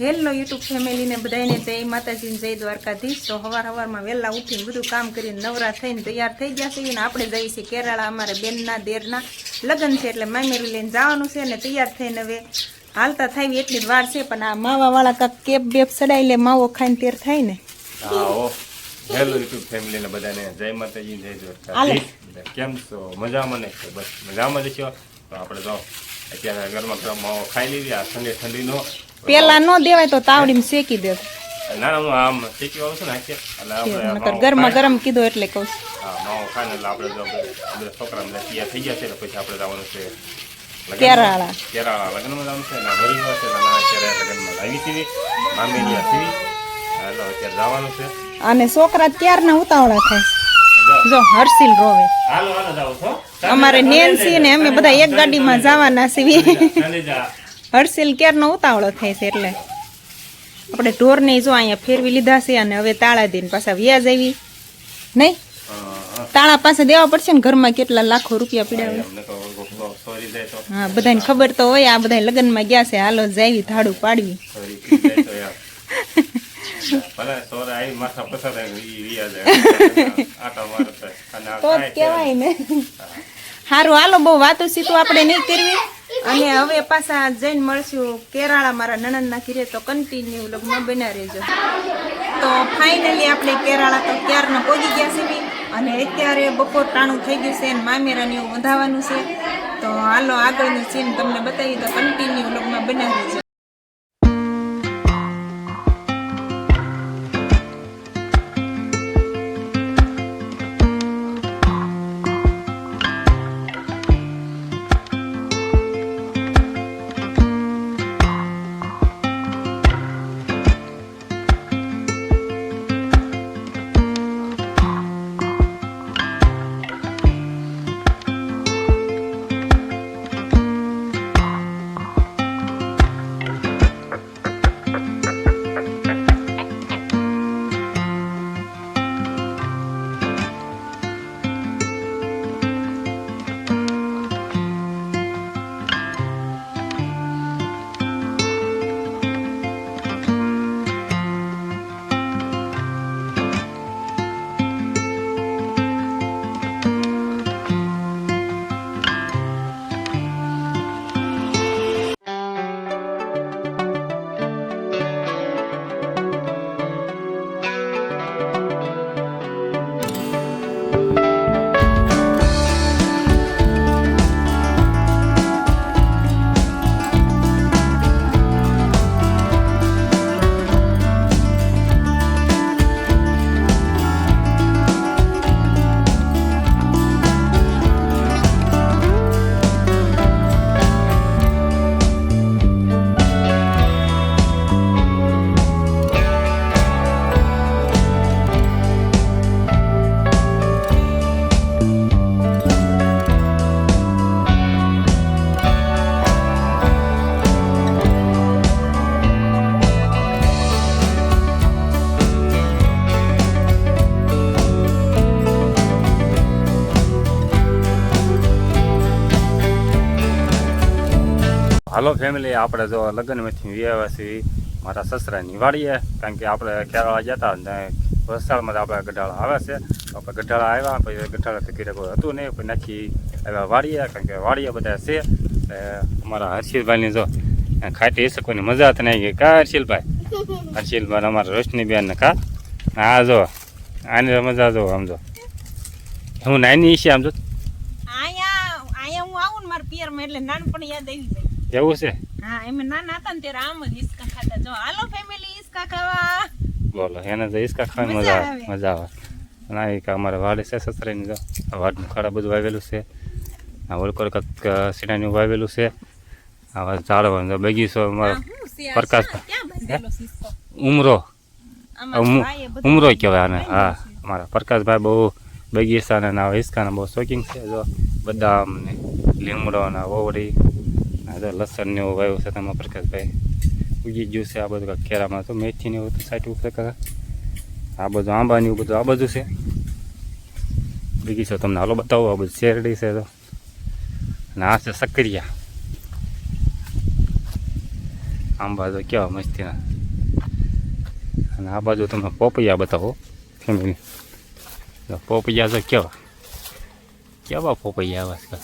Hello YouTube ફેમિલીને બધાને જય માતાજીને જય દ્વારકાધીશ. તો હવાર હવારમાં વહેલા ઉઠીને બધું કામ કરીને નવરા થઈને તૈયાર થઈ ગયા છે અને આપણે જઈએ છીએ કેરાળા અમારે બેનના દેરના. લગ્ન છે એટલે મામેરું લઈને જવાનું છે ને તૈયાર થઈને હવે હાલતા થાય એટલી જ વાર છે પણ આ માવાવાળા કાંક કેપ બેપ સડાઈ લે માવો ખાઈને તેર થાય ને. હેલો યુટ્યુબ ફેમિલીને બધાને જય માતાજી જય. દ્વારકાધીશ. કેમ છો? મજામાં ને? બસ મજામાં જ છો. તો આપણે તો અત્યારે ગરમા ગરમ માવો ખાઈ લીધી. આ ઠંડી ઠંડીનો પેલા ન દેવાય તો તાવડીમાં શેકી દે. ગરમા ગરમ કીધું એટલે. કેરાળા. કેરાળા લગ્નમાં જવાનું છે ને હરિવાર છે ના અત્યારે લગ્નમાં આવી હતી મામેરિયા હતી એટલે અત્યારે જવાનું છે. અને છોકરા ત્યારના ઉતાવળા થાય? જો. હર્ષિલ રોવે. હાલો હાલો જાઓ છો. અમારે નેન્સી ને અમે બધા એક ગાડીમાં જવાના છીએ હર્ષિલ ક્યારનો ઉતાવળો થાય છે એટલે. આપણે ઢોરને જો અહીંયા ફેરવી લીધા છે અને હવે તાળા દઈને પાછા વ્યાજ આવી. નહીં? તાળા પાસે દેવા પડશે ને ઘરમાં કેટલા લાખો રૂપિયા પીડાવે હા બધાને ખબર તો હોય આ બધા લગ્નમાં ગયા છે હાલો જાવી ધાડું પાડવી. તો ખાય ને. સારું હાલો બહુ વાતો સીતું આપણે નહીં કરવી. અને હવે પાછા જઈને મળશું. કેરાળા મારા નણંદના ઘીરે તો કન્ટિન્યુ લગ્ન બના રહેજો. તો ફાઇનલી આપણે કેરાળા તો ક્યારના પહોંચી ગયા છીએ અને અત્યારે બપોર ટાણું થઈ ગયું છે અને મામેરાને વધારવાનું છે. તો હાલો આગળનું સીન તમને બતાવી તો કન્ટિન્યુ લગ્ન બના રહેજો. હાલો ફેમિલી આપણે જો લગ્નમાંથી વ્યાવા છીએ મારા સસરાની વાડીએ કારણ કે આપણે કેરળા જતા ને વલસાડમાં આપણા ગઢાળા આવે છે. આપણે ગઢાળા આવ્યા પછી ગઢાળા ફકીરે કોઈ હતું નહીં પછી નાખી આવ્યા વાડીએ કારણ કે વાડીએ બધા છે. અમારા હર્ષિલભાઈની જો ખાટી કોઈની મજા તો નહીં. ગઈ કા હર્ષિલભાઈ? હર્ષિલભાઈ અમારા રોશનીબેન ને કા? હા જો. આની મજા જો આમ જો. હું નાની છે આમ જો. અહીંયા અહીંયા હું આવું ને મારા પિયરમાં એટલે નાનપણ યાદ આવી જાય એવું છે? હા એમ નાના હતા ને ત્યારે આમ જ હિસકા ખાતા. જો હાલો ફેમિલી હિસકા ખાવા. બોલો એને તો ઈસકા ખાવાની મજા મજા આવે. મજા આવે. ના એ કે અમારે વાડી છે સસરાની જો. આ વાડનું ખાડા બધું વાવેલું છે. આ ઓલકોર સીડાનું વાવેલું છે. આ ઝાડવાનું બગીચો અમારો પ્રકાશ ક્યાં બાંધેલો સિસ્કો ઉમરો. આમાં ઉમ- ભાઈએ બધું ઉમરો કહેવાય આને. હા અમારા પ્રકાશભાઈ બહુ બગીચાના ના હિસકાના બહુ શોખીન છે જો. બદામ ને લીમડો ને ઓવડી આ તો લસણ ને એવું વાવ્યું છે તમે પ્રકાશભાઈ. ઉગી ગયું છે આ બધું કેરામાં. તો મેથી ને એવું તો સાઈટ ઉપર કાકા આ બધું આંબા ને એવું બધું, આ બધું છે. બગીચો તમને હાલો બતાવો, આ બધું શેરડી છે તો. અને આ છે સક્રિયા આંબા તો કેવા મસ્તીના. અને આ બાજુ તમે પોપૈયા બતાવો, ફેમિલી. પોપૈયા તો કેવા? કેવા પોપૈયા આવા છે?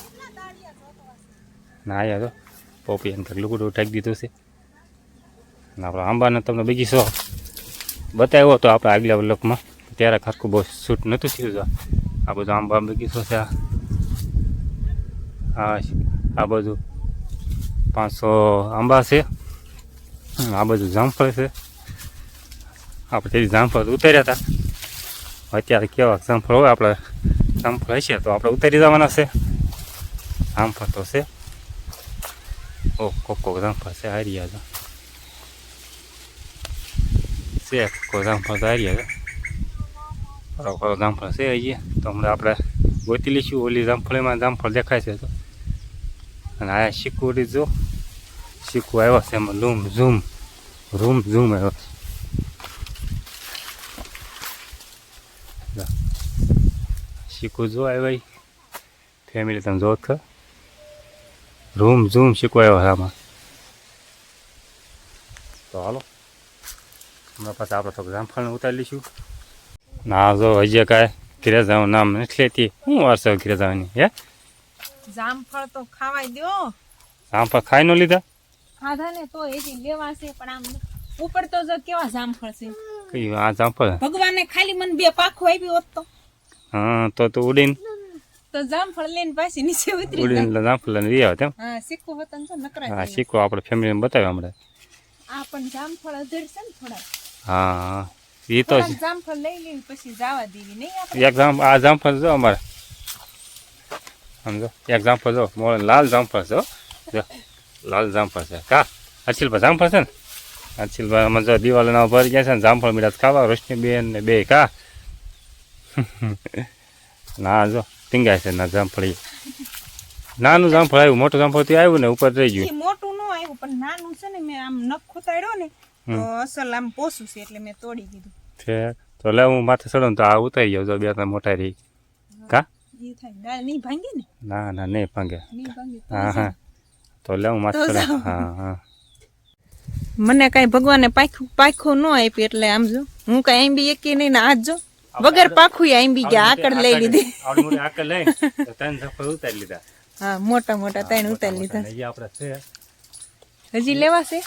ના આવ્યા તો. પોપૈયાને કંઈક લુગડું ઢાંકી દીધું છે. અને આપણે આંબાનો તમને બગીચો બતાવ્યો હતો આપણે આગલા વ્લોગમાં. ત્યારે ખરખું બહુ શૂટ નહોતું થયું આ બધું આંબા બગીચો છે? આ આ બધું પાંચસો આંબા છે. આ બધું જામફળ છે. આપણે તેથી જામફળ ઉતાર્યા હતા. અત્યારે કેવા જામફળ હોય આપણે, જામફળ હશે તો આપણે ઉતારી જવાના છે. જામફળ તો છે. ઓ કોક કોક જામફળ છે હારિયા તો છે કોઈ જામફળ તો હારિયા છે થોડો થોડો જામફળ છે હજી તો હમણાં આપણે ગોતી લઈશું ઓલી જામફળીમાં જામફળ દેખાય છે તો અને આ શીકુડી જો શીકુ આવ્યો છે એમાં લૂમ ઝૂમ રૂમ ઝૂમ આવ્યો છે. લો. જો આવ્યો ફેમિલી તમે જો ખરા રૂમ ઝૂમ શીખવાયો છે આમાં તો હાલો હમણાં પાછા આપણે થોડું જામફળને ઉતારી લઈશું ના જો હજી કાંઈ ઘરે જવાનું નામ નથી લેતી શું વાર છે ઘરે જવાની હે જામફળ તો ખાવાય દ્યો જામફળ ખાઈ ન લીધા ખાધા ને તો એથી લેવા છે પણ આમ ઉપર તો જો કેવા જામફળ છે કઈ આ જામફળ ભગવાને ખાલી મને બે પાખું આપ્યું હોત તો હા તો તું ઉડીને તો જામફળ લઈને પાછી નીચે ઉતરી ઉડીને જામફળ લઈને વી આવે તેમ? હા સિક્કો હતો ને નકરા હા જેવા. આપણે ફેમિલીને બતાવ્યો હમણાં. આ પણ જામફળ અધડ છે ને થોડા હા એ તો જામફળ લઈ લેવી પછી જવા દેવી નહીં આપણે? એક જામ આ જામફળ જો અમારે. સમજો એક જામફળ જો મોડે લાલ જામફળ છે જો લાલ જામફળ છે. કા? અચિલભાઈ જામફળ છે ને? અચિલભાઈ અમે જો દિવાળીના ભરી ગયા છે ને જામફળ મીઠા ખાવા રોશનીબેન ને બે કા? ના જો. ટીંગાય છે ના જામફળી. નાનું જામફળ આવ્યું મોટું જામફળથી આવ્યું ને ઉપર રહી ગયું. મોટું ન આવ્યું પણ નાનું છે ને મેં આમ નખ ખોતાડ્યો ને તો અસલ આમ પોસું છે એટલે મેં તોડી દીધું. છે તો લે હું માથે ચડો તો આ ઉતારી જાઉં જો બે ત્રણ મોટા રહી. કા? ને? ના ના નહીં ભાંગે. હા હા. તો લે હું માથે હા હા. મને કઈ ભગવાને પાખું પાખું ન આપ્યું એટલે આમ જો. હું કઈ બી એકી નહીં ને આજ જો. વગર પાખું આંબી ગયા આકડ લઈ લીધી. આકડ લઈ ત્રણ સફર ઉતારી લીધા. હા મોટા મોટા ત્રણ ઉતારી લીધા. અને આપણે છે. હજી લેવા છે?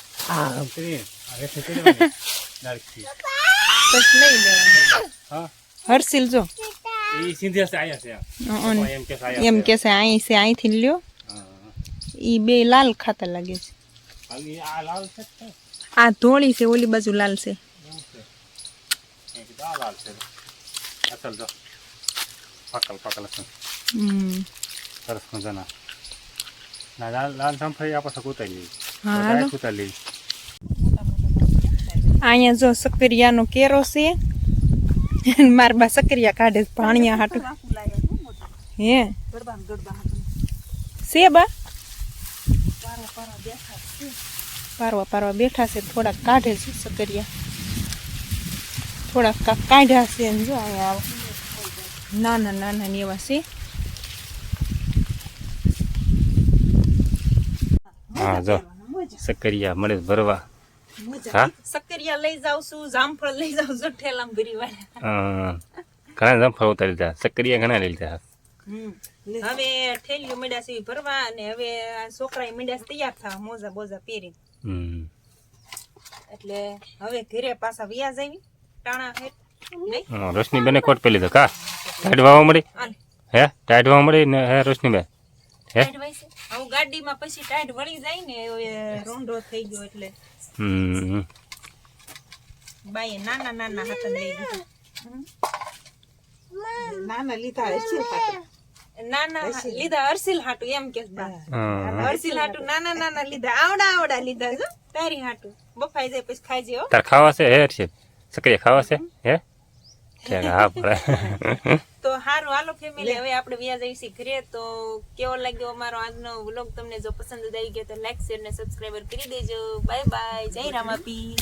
હા હર્ષિલ જો. એમ કે છે અહીં છે. અહીંથી લ્યો. એ ઈ બે લાલ ખાતા લાગે છે. આ ધોળી છે ઓલી બાજુ છે. લાલ છે. અસલ જો પાકલ પાકલ હમ સરસ મજાના ના લાલ લાલ જામફળી આપણે સક ઉતારી લઈએ ઉતારી લઈએ અહીંયા જો સકરિયાનો કેરો છે માર બા સકરિયા કાઢે છે ભાણિયા હાટું હે છે બા પારવા પારવા બેઠા છે થોડાક કાઢે છે સકરિયા થોડાક કાઢ્યા છે જો અહીંયા આવો. નાના નાના ને એવા છે હા જો. સકરિયા મળે ભરવા. હા? સકરિયા લઈ જાઉં છું જામફળ લઈ જાઉં છું ઠેલામાં ભરી વાળા ઘણા જામફળ ઉતારી લીધા. સકરિયા ઘણા લઈ લીધા. હવે ઠેલીઓ મીડા છે ભરવા અને હવે છોકરા મીડા તૈયાર થવા મોજા બોજા પહેરી એટલે હવે ઘરે પાછા વ્યાજ આવી ટાણા હેઠ નહીં? હા, રોશનીબેને કોટ પેલી તો કા? ટાઈટ વાવા મળી હે? ટાઈટ વાવા મળી ને હે રોશનીબેન? હે? ટાઈટ વાય છે. હવે ગાડીમાં પછી ટાઈટ વળી જાય ને રોંડો થઈ ગયો એટલે. હમ. બાઈએ નાના નાના હાથ લઈ લીધા. નાના લીધા હશે. નાના લીધા અરસીલ હાટું એમ કે બા. હા. અરસીલ હાટું નાના નાના લીધા આવડા આવડા લીધા જો. તારી હાટું. બફાઈ જાય પછી ખાઈ જાય હો. તાર ખાવા છે હે છે સક્રિય ખાવા છે? હે? ઠીક હા પડે તો હારું, હાલો ફેમિલી હવે આપણે વ્યાજ આવીશું ઘરે. તો કેવો લાગ્યો અમારો આજનો વ્લોગ તમને જો પસંદ આવી ગયો તો લાઈક શેર ને સબસ્ક્રાઈબર કરી દેજો. બાય બાય જય રામાપી.